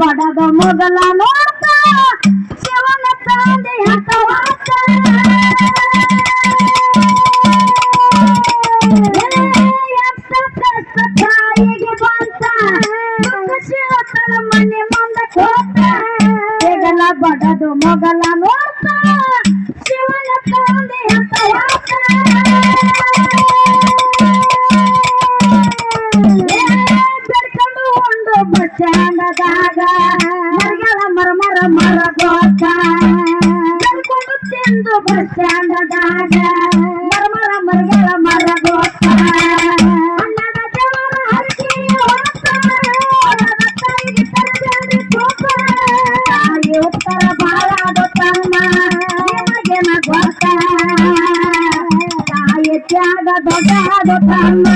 ಬಡದ ಮೊದಲ ನೋಡ್ತ ಶಿವನ ತಂದೆ ಹತವಾತ ತಾಯಿಗೆ ಬಂತ ಮನೆ ಮುಂದೆ ಕೋತ ಜಗಲ ಬಡದು ಮೊಗಲ ನೋಡ್ತ. ಬಚ್ಚಾಂಡದಾಗ ಮರಗಳ ಮರ ಮರ ಮರ ಕರ್ಕೊಂಡು ತಿಂದು ಬಚ್ಚಾಂಡದಾಗ ಮರ ಮರ ಮರಗಳ ಮರ. ತಾಯಿ ಉತ್ತರ ಬಾಳಾದು ತಮ್ಮ ನಿಮಗೇನ ಗೊತ್ತ ತಾಯಿ ತ್ಯಾಗ ದೊಡ್ಡದು ತಮ್ಮ.